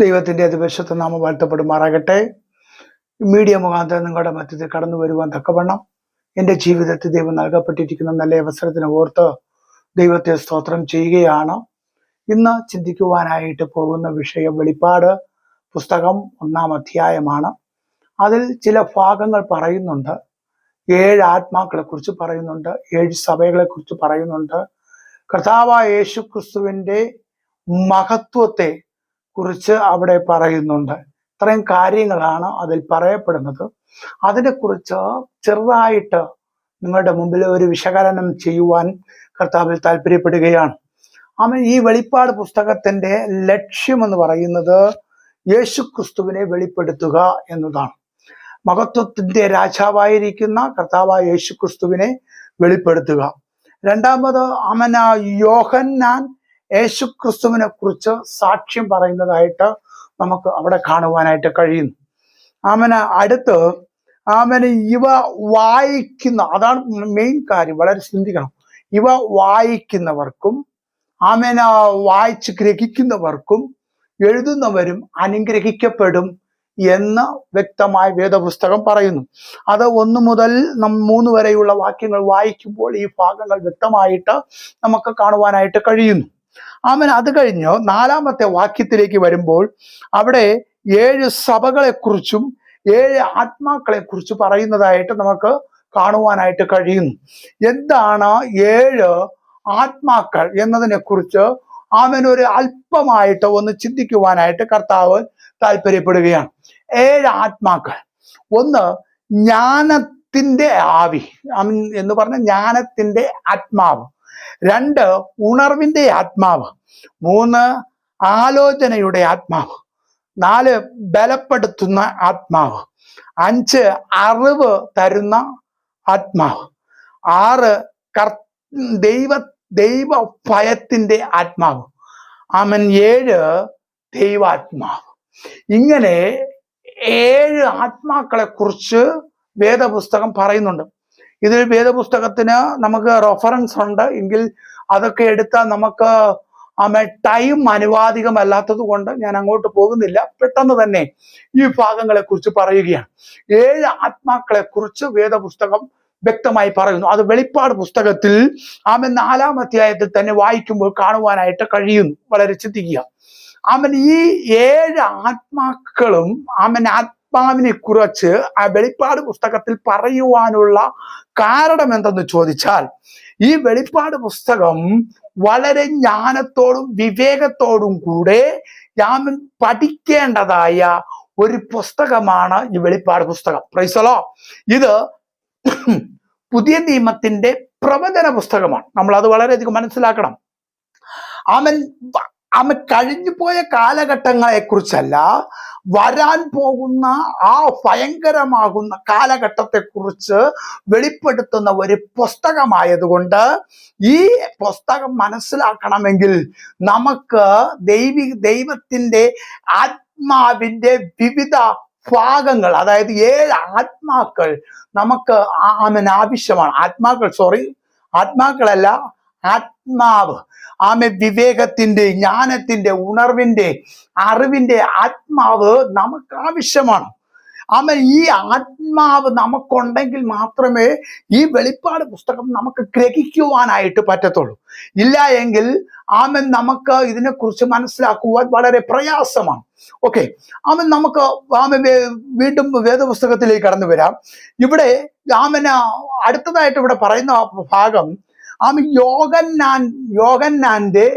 ദൈവത്തിന്റെ അതിപരിശുദ്ധ നാമം വാഴ്ത്തപ്പെടുമാറാകട്ടെ. മീഡിയ മുഖാന്തരം നിങ്ങളുടെ മധ്യത്തിൽ കടന്നു വരുവാൻ തക്കവണ്ണം എന്റെ ജീവിതത്തിൽ ദൈവം നൽകപ്പെട്ടിരിക്കുന്ന നല്ല അവസരത്തിന് ഓർത്ത് ദൈവത്തെ സ്തോത്രം ചെയ്യുകയാണ്. ഇന്ന് ചിന്തിക്കുവാനായിട്ട് പോകുന്ന വിഷയം വെളിപ്പാട് പുസ്തകം ഒന്നാം അധ്യായമാണ്. അതിൽ ചില ഭാഗങ്ങൾ പറയുന്നുണ്ട്. ഏഴ് ആത്മാക്കളെ കുറിച്ച് പറയുന്നുണ്ട്. ഏഴ് സഭകളെ കുറിച്ച് പറയുന്നുണ്ട്. കർത്താവായ യേശു ക്രിസ്തുവിന്റെ മഹത്വത്തെ കുറിച്ച് അവിടെ പറയുന്നുണ്ട്. ഇത്രയും കാര്യങ്ങളാണ് അതിൽ പറയപ്പെടുന്നത്. അതിനെക്കുറിച്ച് ചെറുതായിട്ട് നിങ്ങളുടെ മുമ്പിൽ ഒരു വിശകലനം ചെയ്യുവാൻ കർത്താവിൽ താല്പര്യപ്പെടുകയാണ്. അവൻ ഈ വെളിപ്പാട് പുസ്തകത്തിന്റെ ലക്ഷ്യമെന്ന് പറയുന്നത് യേശു ക്രിസ്തുവിനെ വെളിപ്പെടുത്തുക എന്നതാണ്. മഹത്വത്തിന്റെ രാജാവായിരിക്കുന്ന കർത്താവായ യേശു ക്രിസ്തുവിനെ വെളിപ്പെടുത്തുക. രണ്ടാമത് അമന യോഹന്നാൻ യേശു ക്രിസ്തുവിനെ കുറിച്ച് സാക്ഷ്യം പറയുന്നതായിട്ട് നമുക്ക് അവിടെ കാണുവാനായിട്ട് കഴിയുന്നു. ആമന അടുത്ത് ആമന ഇവ വായിക്കുന്ന അതാണ് മെയിൻ കാര്യം വളരെ ചിന്തിക്കണം ഇവ വായിക്കുന്നവർക്കും ആമേന വായിച്ച് ഗ്രഹിക്കുന്നവർക്കും എഴുതുന്നവരും അനുഗ്രഹിക്കപ്പെടും എന്ന് വ്യക്തമായ വേദപുസ്തകം പറയുന്നു. അത് ഒന്ന് മുതൽ മൂന്ന് വരെയുള്ള വാക്യങ്ങൾ വായിക്കുമ്പോൾ ഈ ഭാഗങ്ങൾ വ്യക്തമായിട്ട് നമുക്ക് കാണുവാനായിട്ട് കഴിയുന്നു. ആമൻ. അത് കഴിഞ്ഞോ നാലാമത്തെ വാക്യത്തിലേക്ക് വരുമ്പോൾ അവിടെ ഏഴ് സഭകളെ കുറിച്ചും ഏഴ് ആത്മാക്കളെ കുറിച്ച് പറയുന്നതായിട്ട് നമുക്ക് കാണുവാനായിട്ട് കഴിയുന്നു. എന്താണ് ഏഴ് ആത്മാക്കൾ എന്നതിനെ കുറിച്ച് ഒരു അല്പമായിട്ട് ഒന്ന് ചിന്തിക്കുവാനായിട്ട് കർത്താവ് താല്പര്യപ്പെടുകയാണ്. ഏഴ് ആത്മാക്കൾ. ഒന്ന് ജ്ഞാനത്തിന്റെ ആവി. അവൻ എന്ന് പറഞ്ഞ ജ്ഞാനത്തിന്റെ ആത്മാവ്. രണ്ട് ഉണർവിന്റെ ആത്മാവ്. മൂന്ന് ആലോചനയുടെ ആത്മാവ്. നാല് ബലപ്പെടുത്തുന്ന ആത്മാവ്. അഞ്ച് അറിവ് തരുന്ന ആത്മാവ്. ആറ് കർ ദൈവ ദൈവ ഭയത്തിന്റെ ആത്മാവ്. അവൻ ഏഴ് ദൈവാത്മാവ്. ഇങ്ങനെ ഏഴ് ആത്മാക്കളെ കുറിച്ച് വേദപുസ്തകം പറയുന്നുണ്ട്. ഇതിൽ വേദപുസ്തകത്തിന് നമുക്ക് റെഫറൻസ് ഉണ്ട്. എങ്കിൽ അതൊക്കെ എടുത്താൽ നമുക്ക് ആമേ ടൈം അനുവാദികമല്ലാത്തത് കൊണ്ട് ഞാൻ അങ്ങോട്ട് പോകുന്നില്ല. പെട്ടെന്ന് തന്നെ ഈ ഭാഗങ്ങളെ കുറിച്ച് പറയുകയാണ്. ഏഴ് ആത്മാക്കളെ കുറിച്ച് വേദപുസ്തകം വ്യക്തമായി പറയുന്നു. അത് വെളിപ്പാട് പുസ്തകത്തിൽ ആമൻ നാലാം അധ്യായത്തിൽ തന്നെ വായിക്കുമ്പോൾ കാണുവാനായിട്ട് കഴിയുന്നു. വളരെ ചിന്തിക്കുക. ആമൻ ഈ ഏഴ് ആത്മാക്കളും അവൻ ആത്മാവിനെ കുറിച്ച് ആ വെളിപ്പാട് പുസ്തകത്തിൽ പറയുവാനുള്ള കാരണം എന്തെന്ന് ചോദിച്ചാൽ ഈ വെളിപ്പാട് പുസ്തകം വളരെ ജ്ഞാനത്തോടും വിവേകത്തോടും കൂടെ ഞാൻ പഠിക്കേണ്ടതായ ഒരു പുസ്തകമാണ് ഈ വെളിപ്പാട് പുസ്തകം. പ്രൈസലോ ഇത് പുതിയ നിയമത്തിന്റെ പ്രവചന പുസ്തകമാണ്. നമ്മൾ അത് വളരെയധികം മനസ്സിലാക്കണം. അവൻ പോയ കാലഘട്ടങ്ങളെ കുറിച്ചല്ല വരാൻ പോകുന്ന ആ ഭയങ്കരമാകുന്ന കാലഘട്ടത്തെക്കുറിച്ച് വെളിപ്പെടുത്തുന്ന ഒരു പുസ്തകമായതുകൊണ്ട് ഈ പുസ്തകം മനസ്സിലാക്കണമെങ്കിൽ നമുക്ക് ദൈവി ദൈവത്തിന്റെ ആത്മാവിന്റെ വിവിധ ഭാഗങ്ങൾ അതായത് ഏഴ് ആത്മാക്കൾ നമുക്ക് ആമൻ ആവശ്യമാണ്. ആത്മാക്കൾ സോറി ആത്മാക്കളല്ല ആത്മാവ് ആമ വിവേകത്തിന്റെ ജ്ഞാനത്തിന്റെ ഉണർവിന്റെ അറിവിന്റെ ആത്മാവ് നമുക്ക് ആവശ്യമാണ്. ആമ ഈ ആത്മാവ് നമുക്കുണ്ടെങ്കിൽ മാത്രമേ ഈ വെളിപ്പാട് പുസ്തകം നമുക്ക് ഗ്രഹിക്കുവാനായിട്ട് പറ്റത്തുള്ളൂ. ഇല്ല എങ്കിൽ ആമൻ നമുക്ക് ഇതിനെക്കുറിച്ച് മനസ്സിലാക്കുവാൻ വളരെ പ്രയാസമാണ്. ഓക്കെ ആമൻ നമുക്ക് ആമൻ വീണ്ടും വേദപുസ്തകത്തിലേക്ക് കടന്നു വരാം. ഇവിടെ ആമന അടുത്തതായിട്ട് ഇവിടെ പറയുന്ന ഭാഗം ആമ യോഗന്നാൻ യോഗന്നാന്റെ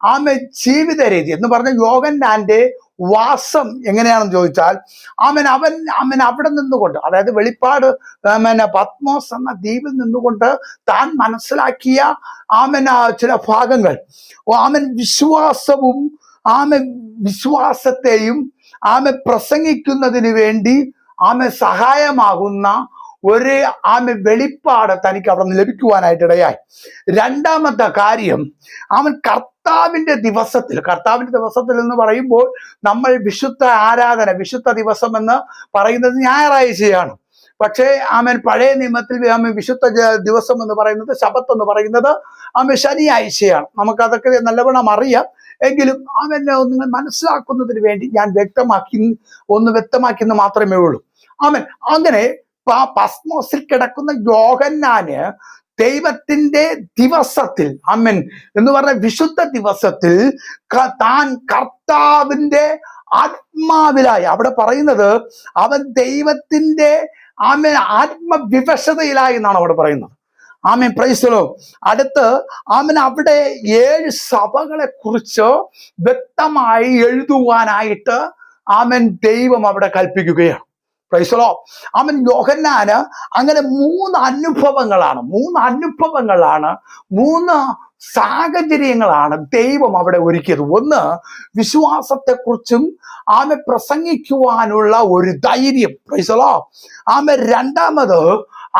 ആമെ ജീവിത രീതി എന്ന് പറഞ്ഞ യോഗന്നാന്റെ വാസം എങ്ങനെയാണെന്ന് ചോദിച്ചാൽ ആമൻ അവൻ അവൻ അവിടെ നിന്നുകൊണ്ട് അതായത് വെളിപ്പാട് ആമന പത്മോസ് എന്ന ദ്വീപിൽ നിന്നുകൊണ്ട് താൻ മനസ്സിലാക്കിയ ആമന ചില ഭാഗങ്ങൾ. ആമൻ വിശ്വാസവും ആമ വിശ്വാസത്തെയും ആമ പ്രസംഗിക്കുന്നതിന് വേണ്ടി ആമ സഹായമാകുന്ന ഒരു ആമ വെളിപ്പാട് തനിക്ക് അവിടെ നിന്ന് ലഭിക്കുവാനായിട്ട് ഇടയായി രണ്ടാമത്തെ കാര്യം അവൻ കർത്താവിന്റെ ദിവസത്തിൽ കർത്താവിന്റെ ദിവസത്തിൽ എന്ന് പറയുമ്പോൾ നമ്മൾ വിശുദ്ധ ആരാധന വിശുദ്ധ ദിവസം എന്ന് പറയുന്നത് ഞായറാഴ്ചയാണ്. പക്ഷേ ആമൻ പഴയ നിയമത്തിൽ ആമൻ വിശുദ്ധ ദിവസം എന്ന് പറയുന്നത് ശബത്ത് എന്ന് പറയുന്നത് ആമൻ ശനിയാഴ്ചയാണ്. നമുക്കതൊക്കെ നല്ലവണ്ണം അറിയാം. എങ്കിലും അവനെ നിങ്ങൾ മനസ്സിലാക്കുന്നതിന് വേണ്ടി ഞാൻ വ്യക്തമാക്കി ഒന്ന് വ്യക്തമാക്കിയെന്ന് മാത്രമേ ഉള്ളൂ. ആമൻ അങ്ങനെ പ- പസ്മോസിൽ കിടക്കുന്ന യോഹന്നാന് ദൈവത്തിന്റെ ദിവസത്തിൽ അമ്മൻ എന്ന് പറഞ്ഞ വിശുദ്ധ ദിവസത്തിൽ താൻ കർത്താവിന്റെ ആത്മാവിലായി അവിടെ പറയുന്നത് അവൻ ദൈവത്തിന്റെ ആമൻ ആത്മവിവശതയിലായി എന്നാണ് അവിടെ പറയുന്നത്. ആമൻ പ്രൈസലോ അടുത്ത് ആമൻ അവിടെ ഏഴ് സഭകളെ കുറിച്ച് വ്യക്തമായി എഴുതുവാനായിട്ട് ആമൻ ദൈവം അവിടെ കൽപ്പിക്കുകയാണ്. പ്രൈസലോ അവൻ യോഹന്നാന് അങ്ങനെ മൂന്ന് അനുഭവങ്ങളാണ് മൂന്ന് അനുഭവങ്ങളാണ് മൂന്ന് സാഹചര്യങ്ങളാണ് ദൈവം അവിടെ ഒരുക്കിയത്. ഒന്ന് വിശ്വാസത്തെക്കുറിച്ചും ആമെ പ്രസംഗിക്കുവാനുള്ള ഒരു ധൈര്യം. പ്രൈസലോ ആമെ രണ്ടാമത്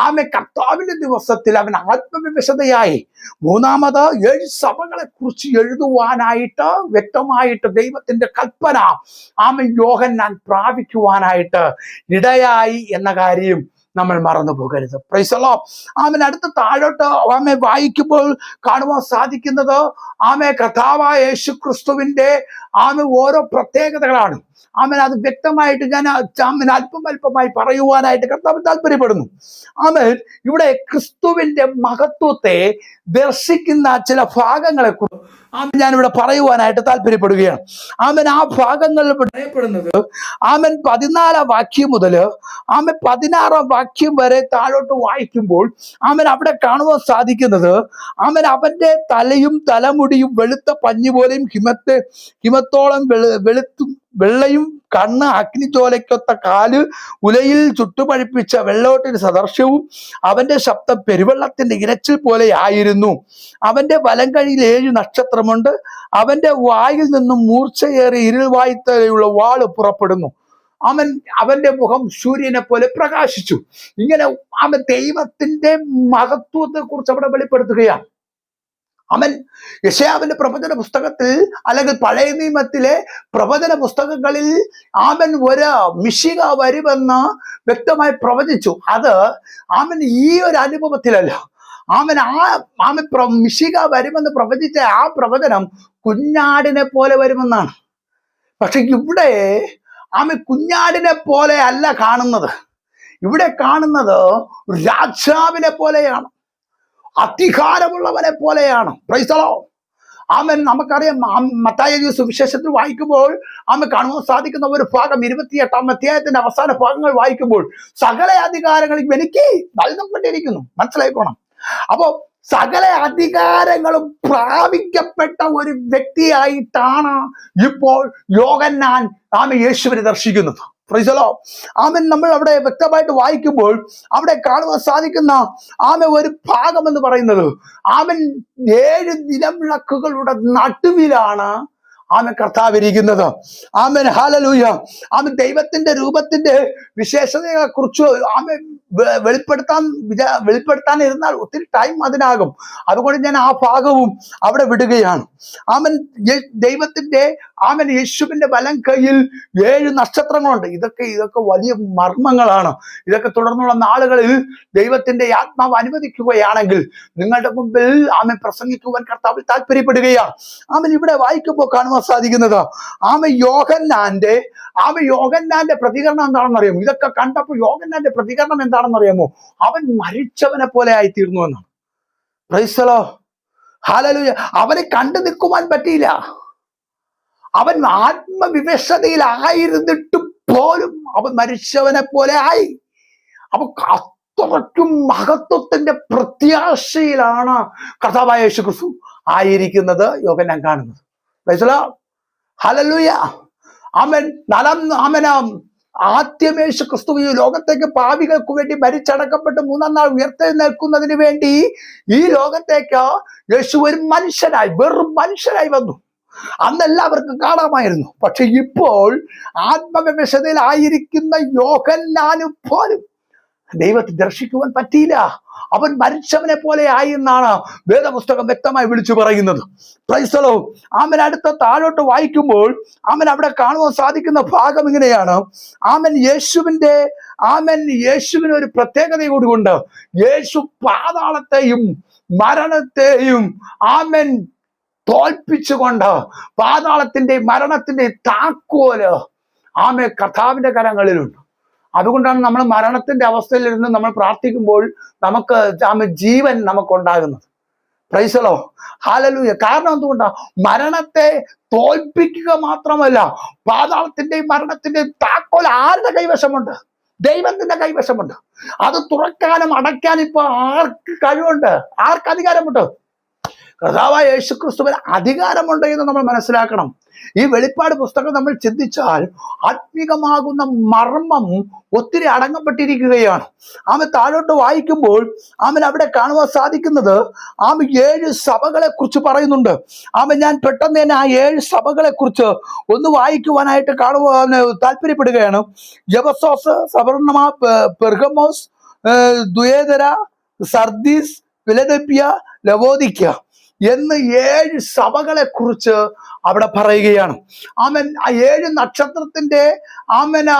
ആമെ കർത്താവിന്റെ ദിവസത്തിൽ അവൻ ആത്മവിവശതയായി മൂന്നാമത് ഏഴ് സഭകളെ കുറിച്ച് എഴുതുവാനായിട്ട് വ്യക്തമായിട്ട് ദൈവത്തിന്റെ കൽപ്പന. ആമൻ യോഹന്നാൻ പ്രാപിക്കുവാനായിട്ട് ഇടയായി എന്ന കാര്യം നമ്മൾ മറന്നു പോകരുത്. പ്രൈസലോ ആമൻ അടുത്ത് താഴോട്ട് ആമെ വായിക്കുമ്പോൾ കാണുവാൻ സാധിക്കുന്നത് ആമെ കഥാവായ യേശു ക്രിസ്തുവിന്റെ ആമെ ഓരോ പ്രത്യേകതകളാണ്. ആമൻ അത് വ്യക്തമായിട്ട് ഞാൻ ആമൻ അല്പം അല്പമായി പറയുവാനായിട്ട് കർത്താവ് താല്പര്യപ്പെടുന്നു ആമൻ ഇവിടെ ക്രിസ്തുവിന്റെ മഹത്വത്തെ ദർശിക്കുന്ന ചില ഭാഗങ്ങളെ ആമൻ ഞാനിവിടെ പറയുവാനായിട്ട് താല്പര്യപ്പെടുകയാണ് ആമൻ ആ ഭാഗങ്ങളിൽ പറയപ്പെടുന്നത് ആമൻ പതിനാലാം വാക്യം മുതൽ ആമൻ പതിനാറാം വാക്യം വരെ താഴോട്ട് വായിക്കുമ്പോൾ ആമൻ അവിടെ കാണുവാൻ സാധിക്കുന്നത് ആമൻ അവന്റെ തലയും തലമുടിയും വെളുത്ത പഞ്ഞു പോലെയും ഹിമത്തെ ഹിമത്തോളം വെളു വെളുത്തും വെള്ളയും കണ്ണ് അഗ്നിചോലയ്ക്കൊത്ത കാൽ ഉലയിൽ ചുട്ടുപഴിപ്പിച്ച വെള്ളോട്ടിന് സദർശവും അവന്റെ ശബ്ദം പെരുവെള്ളത്തിന്റെ ഇരച്ചിൽ പോലെ ആയിരുന്നു അവന്റെ വലം കഴിയിൽ ഏഴ് നക്ഷത്രമുണ്ട്. അവന്റെ വായിൽ നിന്നും മൂർച്ചയേറിയ ഇരുൾ വായ്ത്തലയുള്ള വാൾ പുറപ്പെടുന്നു. അവൻ അവന്റെ മുഖം സൂര്യനെ പോലെ പ്രകാശിച്ചു. ഇങ്ങനെ അവൻ ദൈവത്തിന്റെ മഹത്വത്തെ കുറിച്ച് അവിടെ വെളിപ്പെടുത്തുകയാണ്. അവൻ യശയാവിന്റെ പ്രവചന പുസ്തകത്തിൽ അല്ലെങ്കിൽ പഴയ നിയമത്തിലെ പ്രവചന പുസ്തകങ്ങളിൽ ആമൻ ഒരു മിഷിക വരുമെന്ന് വ്യക്തമായി പ്രവചിച്ചു. അത് ആമൻ ഈ ഒരു അനുഭവത്തിലല്ല. ആമൻ ആ ആമൻ മിഷിക വരുമെന്ന് പ്രവചിച്ച ആ പ്രവചനം കുഞ്ഞാടിനെ പോലെ വരുമെന്നാണ്. പക്ഷെ ഇവിടെ ആമൻ കുഞ്ഞാടിനെ പോലെ അല്ല കാണുന്നത്. ഇവിടെ കാണുന്നത് രാജാവിനെ പോലെയാണ്. അധികാരമുള്ളവനെ പോലെയാണ്. പ്രൈസലോ ആമൻ. നമുക്കറിയാം മത്തായ സുവിശേഷത്തിൽ വായിക്കുമ്പോൾ ആമ കാണുവാൻ സാധിക്കുന്ന ഒരു ഭാഗം ഇരുപത്തിയെട്ടാം അധ്യായത്തിന്റെ അവസാന ഭാഗങ്ങൾ വായിക്കുമ്പോൾ സകല അധികാരങ്ങളും എനിക്ക് നൽകപ്പെട്ടിരിക്കുന്നു. മനസ്സിലായിക്കോണം? അപ്പോ സകല അധികാരങ്ങളും പ്രാപിക്കപ്പെട്ട ഒരു വ്യക്തിയായിട്ടാണ് ഇപ്പോൾ യോഗന്നാൻ ആമ യേശുവിനെ ദർശിക്കുന്നത്. ഫ്രൈസലോ ആമൻ. നമ്മൾ അവിടെ വ്യക്തമായിട്ട് വായിക്കുമ്പോൾ അവിടെ കാണുവാൻ സാധിക്കുന്ന ആമ ഒരു ഭാഗം എന്ന് പറയുന്നത്. ആമൻ ഏഴ് നിലവിളക്കുകളുടെ നടുവിലാണ് ആമൻ കർത്താവ് ഇരിക്കുന്നത് ആമൻ ഹാലലൂയ ആമൻ ദൈവത്തിന്റെ രൂപത്തിന്റെ വിശേഷതകളെ കുറിച്ച് ആമൻ വെളിപ്പെടുത്താൻ വിചാ- വെളിപ്പെടുത്താൻ ഇരുന്നാൽ ഒത്തിരി ടൈം അതിനാകും. അതുകൊണ്ട് ഞാൻ ആ ഭാഗവും അവിടെ വിടുകയാണ്. ആമൻ ദൈവത്തിന്റെ ആമൻ യേശുവിന്റെ വലം കയ്യിൽ ഏഴ് നക്ഷത്രങ്ങളുണ്ട്. ഇതൊക്കെ ഇതൊക്കെ വലിയ മർമ്മങ്ങളാണ്. ഇതൊക്കെ തുടർന്നുള്ള നാളുകളിൽ ദൈവത്തിന്റെ ആത്മാവ് അനുവദിക്കുകയാണെങ്കിൽ നിങ്ങളുടെ മുമ്പിൽ ആമൻ പ്രസംഗിക്കുവാൻ കർത്താവിൽ താല്പര്യപ്പെടുകയാണ് ആമൻ ഇവിടെ വായിക്കുമ്പോൾ കാണുവാൻ സാധിക്കുന്നത്? ആമ യോഹന്നാന്റെ ആമ യോഹന്നാന്റെ പ്രതികരണം എന്താണെന്ന് അറിയാമോ ഇതൊക്കെ കണ്ടപ്പോൾ യോഹന്നാന്റെ പ്രതികരണം എന്താണെന്ന് അറിയാമോ അവൻ മരിച്ചവനെ പോലെ ആയിത്തീർന്നു എന്നാണ്. പ്രൈസലോ ഹാലലു അവനെ കണ്ടു നിൽക്കുവാൻ പറ്റിയില്ല. അവൻ ആത്മവിവശതയിലായിരുന്നിട്ട് പോലും അവൻ മരിച്ചവനെ പോലെ ആയി. അപ്പൊ അത്രയ്ക്കും മഹത്വത്തിന്റെ പ്രത്യാശയിലാണ് കഥാവായ യേശു ക്രിസ്തു ആയിരിക്കുന്നത് യോഗ ഞാൻ കാണുന്നത്. ഹലലൂയ ആദ്യമേശു ക്രിസ്തു ഈ ലോകത്തേക്ക് പാവികൾക്ക് വേണ്ടി മരിച്ചടക്കപ്പെട്ട് മൂന്നാം നാൾ ഉയർത്തെഴുന്നേൽക്കുന്നതിന് വേണ്ടി ഈ ലോകത്തേക്ക് യേശു ഒരു മനുഷ്യനായി വെറും മനുഷ്യനായി വന്നു. അന്നെല്ലാവർക്കും കാണാമായിരുന്നു. പക്ഷെ ഇപ്പോൾ ആത്മവിവശതയിലായിരിക്കുന്ന യോഗല്ലാനും പോലും ദൈവത്തെ ദർശിക്കുവാൻ പറ്റിയില്ല. അവൻ മരിച്ചവനെ പോലെ ആയി എന്നാണ് വേദപുസ്തകം വ്യക്തമായി വിളിച്ചു പറയുന്നത്. പ്രൈസലോ ആമൻ അടുത്ത താഴോട്ട് വായിക്കുമ്പോൾ ആമൻ അവിടെ കാണുവാൻ സാധിക്കുന്ന ഭാഗം ഇങ്ങനെയാണ്. ആമൻ യേശുവിന്റെ ആമൻ യേശുവിന് ഒരു പ്രത്യേകത കൂടിയുണ്ട് യേശു പാതാളത്തെയും മരണത്തെയും ആമൻ തോൽപ്പിച്ചുകൊണ്ട് പാതാളത്തിന്റെ മരണത്തിന്റെ താക്കോൽ ആമെ കർത്താവിന്റെ കരങ്ങളിലുണ്ട്. അതുകൊണ്ടാണ് നമ്മൾ മരണത്തിന്റെ അവസ്ഥയിലിരുന്ന് നമ്മൾ പ്രാർത്ഥിക്കുമ്പോൾ നമുക്ക് ജീവൻ നമുക്കുണ്ടാകുന്നത്. പ്രൈസലോ ഹാലലൂയ കാരണം എന്തുകൊണ്ടാ? മരണത്തെ തോൽപ്പിക്കുക മാത്രമല്ല പാതാളത്തിന്റെയും മരണത്തിന്റെയും താക്കോൽ ആരുടെ കൈവശമുണ്ട്? ദൈവത്തിന്റെ കൈവശമുണ്ട്. അത് തുറക്കാനും അടയ്ക്കാനും ഇപ്പൊ ആർക്ക് കഴിവുണ്ട്? ആർക്ക് അധികാരമുണ്ട്? കർത്താവായ യേശുക്രിസ്തുവിന് അധികാരമുണ്ട് എന്ന് നമ്മൾ മനസ്സിലാക്കണം. ഈ വെളിപ്പാട് പുസ്തകം നമ്മൾ ചിന്തിച്ചാൽ ആത്മീകമാകുന്ന മർമ്മം ഒത്തിരി അടങ്ങപ്പെട്ടിരിക്കുകയാണ്. ആമ താഴോട്ട് വായിക്കുമ്പോൾ ആമൻ അവിടെ കാണുവാൻ സാധിക്കുന്നത് ആമ ഏഴ് സഭകളെ കുറിച്ച് പറയുന്നുണ്ട്. ആമ ഞാൻ പെട്ടെന്ന് തന്നെ ആ ഏഴ് സഭകളെ കുറിച്ച് ഒന്ന് വായിക്കുവാനായിട്ട് കാണുവാൻ താല്പര്യപ്പെടുകയാണ്. Ephesus Smyrna Pergamos Thyatira Sardis Philadelphia Laodicea. എന്ന് ഏഴ് സഭകളെ കുറിച്ച് അവിടെ പറയുകയാണ്. ആമൻ. ആ ഏഴ് നക്ഷത്രത്തിന്റെ ആമന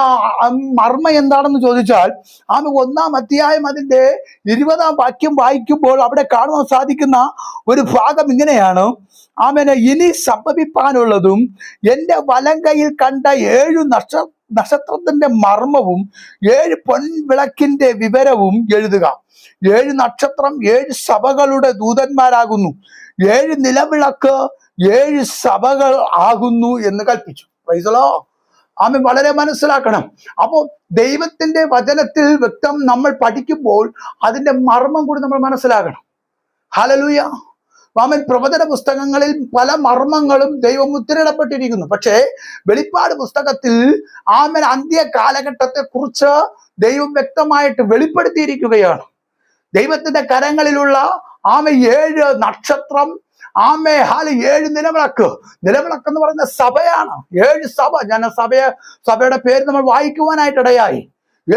മർമ്മ എന്താണെന്ന് ചോദിച്ചാൽ ആമ ഒന്നാം അധ്യായം അതിന്റെ ഇരുപതാം വാക്യം വായിക്കുമ്പോൾ അവിടെ കാണുവാൻ സാധിക്കുന്ന ഒരു ഭാഗം ഇങ്ങനെയാണ്. ആമന ഇനി സംഭവിപ്പാനുള്ളതും എന്റെ വലം കയ്യിൽ കണ്ട ഏഴു നക്ഷ നക്ഷത്രത്തിന്റെ മർമ്മവും ഏഴ് പൊൻവിളക്കിന്റെ വിവരവും എഴുതുക. ഏഴ് നക്ഷത്രം ഏഴ് സഭകളുടെ ദൂതന്മാരാകുന്നു. ഏഴ് നിലവിളക്ക് ഏഴ് സഭകൾ ആകുന്നു എന്ന് കൽപ്പിച്ചു. പ്രൈസലോ ആമ വളരെ മനസ്സിലാക്കണം. അപ്പോൾ ദൈവത്തിന്റെ വചനത്തിൽ വ്യക്തം നമ്മൾ പഠിക്കുമ്പോൾ അതിന്റെ മർമ്മം കൂടി നമ്മൾ മനസ്സിലാക്കണം ഹലലൂയ ആമൻ. പ്രവചന പുസ്തകങ്ങളിൽ പല മർമ്മങ്ങളും ദൈവം മുദ്രയിടപ്പെട്ടിരിക്കുന്നു പക്ഷേ വെളിപ്പാട് പുസ്തകത്തിൽ ആമൻ അന്ത്യ കാലഘട്ടത്തെ കുറിച്ച് ദൈവം വ്യക്തമായിട്ട് വെളിപ്പെടുത്തിയിരിക്കുകയാണ്. ദൈവത്തിന്റെ കരങ്ങളിലുള്ള ആമ ഏഴ് നക്ഷത്രം ആമേ ഹാൽ ഏഴ് നിലവിളക്ക്. നിലവിളക്ക് എന്ന് പറയുന്ന സഭയാണ്. ഏഴ് സഭ ഞാൻ ആ സഭയെ സഭയുടെ പേര് നമ്മൾ വായിക്കുവാനായിട്ട് ഇടയായി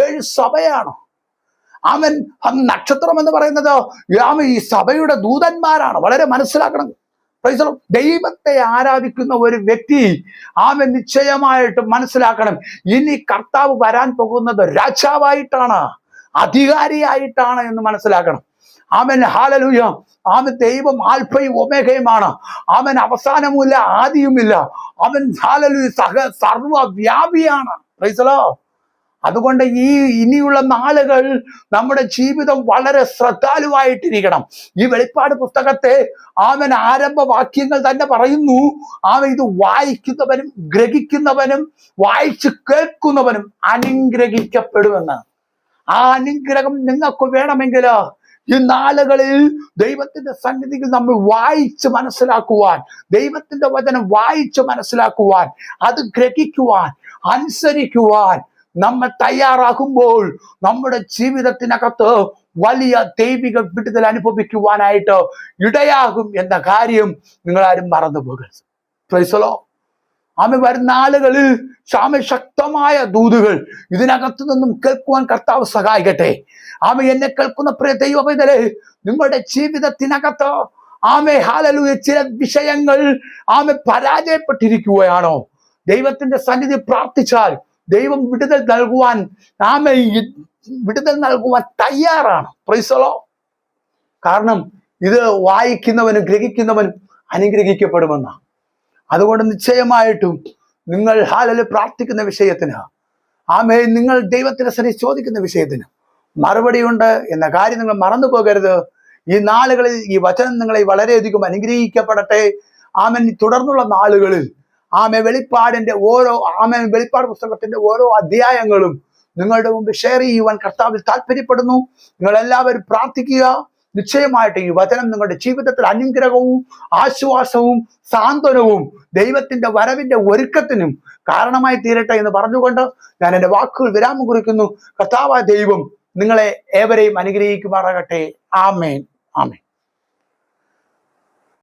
ഏഴ് സഭയാണ്. ആ നക്ഷത്രം എന്ന് പറയുന്നത് ആമ ഈ സഭയുടെ ദൂതന്മാരാണ്. വളരെ മനസ്സിലാക്കണം. ദൈവത്തെ ആരാധിക്കുന്ന ഒരു വ്യക്തി ആമൻ നിശ്ചയമായിട്ട് മനസ്സിലാക്കണം. ഇനി കർത്താവ് വരാൻ പോകുന്നത് രാജാവായിട്ടാണ് അധികാരിയായിട്ടാണ് എന്ന് മനസ്സിലാക്കണം. ആമൻ ഹാലലൂയ ആമൻ ദൈവം ആൽഫയും ഒമേഘയുമാണ് അവൻ അവസാനമില്ല ആദിയുമില്ല. അവൻ ഹാലലു സഹ സർവവ്യാപിയാണ്. പ്രൈസലോ അതുകൊണ്ട് ഈ ഇനിയുള്ള നാളുകൾ നമ്മുടെ ജീവിതം വളരെ ശ്രദ്ധാലുവായിട്ടിരിക്കണം. ഈ വെളിപ്പാട് പുസ്തകത്തെ ആമൻ ആരംഭ വാക്യങ്ങൾ തന്നെ പറയുന്നു. ആമൻ ഇത് വായിക്കുന്നവനും ഗ്രഹിക്കുന്നവനും വായിച്ചു കേൾക്കുന്നവനും അനുഗ്രഹിക്കപ്പെടുമെന്ന്. ആ അനുഗ്രഹം നിങ്ങൾക്ക് വേണമെങ്കിൽ ഈ നാളുകളിൽ ദൈവത്തിന്റെ സന്നിധിയിൽ നമ്മൾ വായിച്ച് മനസ്സിലാക്കുവാൻ ദൈവത്തിന്റെ വചനം വായിച്ച് മനസ്സിലാക്കുവാൻ അത് ഗ്രഹിക്കുവാൻ അനുസരിക്കുവാൻ നമ്മൾ തയ്യാറാകുമ്പോൾ നമ്മുടെ ജീവിതത്തിനകത്ത് വലിയ ദൈവിക വിടുതൽ അനുഭവിക്കുവാനായിട്ട് ഇടയാകും എന്ന കാര്യം നിങ്ങളാരും മറന്നു പോകരുത് ആമ വരുന്ന ആളുകളിൽ ശ്യാമ ശക്തമായ ദൂതുകൾ ഇതിനകത്തു നിന്നും കേൾക്കുവാൻ കർത്താവ് സഹായിക്കട്ടെ. ആമ എന്നെ കേൾക്കുന്ന പ്രിയ ദൈവപൈതലെ നിങ്ങളുടെ ജീവിതത്തിനകത്ത് ആമെ ഹാലലൂയ ചില വിഷയങ്ങൾ ആമെ പരാജയപ്പെട്ടിരിക്കുകയാണോ? ദൈവത്തിന്റെ സന്നിധി പ്രാർത്ഥിച്ചാൽ ദൈവം വിടുതൽ നൽകുവാൻ ആമെ വിടുതൽ നൽകുവാൻ തയ്യാറാണ്. പ്രൈസലോ കാരണം ഇത് വായിക്കുന്നവനും ഗ്രഹിക്കുന്നവനും അനുഗ്രഹിക്കപ്പെടുമെന്നാണ്. അതുകൊണ്ട് നിശ്ചയമായിട്ടും നിങ്ങൾ ഹാലല് പ്രാർത്ഥിക്കുന്ന വിഷയത്തിന് ആമേ നിങ്ങൾ ദൈവത്തിന്റെ സരി ചോദിക്കുന്ന വിഷയത്തിന് മറുപടിയുണ്ട് എന്ന കാര്യം നിങ്ങൾ മറന്നു പോകരുത്. ഈ നാളുകളിൽ ഈ വചനം നിങ്ങളെ വളരെയധികം അനുഗ്രഹിക്കപ്പെടട്ടെ. ആമൻ. തുടർന്നുള്ള നാളുകളിൽ ആമെ വെളിപ്പാടിന്റെ ഓരോ ആമൻ വെളിപ്പാട് പുസ്തകത്തിന്റെ ഓരോ അധ്യായങ്ങളും നിങ്ങളുടെ മുമ്പ് ഷെയർ ചെയ്യുവാൻ കർത്താവിൽ താല്പര്യപ്പെടുന്നു നിങ്ങൾ എല്ലാവരും പ്രാർത്ഥിക്കുക. നിശ്ചയമായിട്ട് ഈ വചനം നിങ്ങളുടെ ജീവിതത്തിൽ അനുഗ്രഹവും ആശ്വാസവും സാന്ത്വനവും ദൈവത്തിന്റെ വരവിന്റെ ഒരുക്കത്തിനും കാരണമായി തീരട്ടെ എന്ന് പറഞ്ഞുകൊണ്ട് ഞാൻ എന്റെ വാക്കുകൾ വിരാമം കുറിക്കുന്നു. കർത്താവ ദൈവം നിങ്ങളെ ഏവരെയും അനുഗ്രഹിക്കുമാറാകട്ടെ. ആമേൻ. ആമേൻ.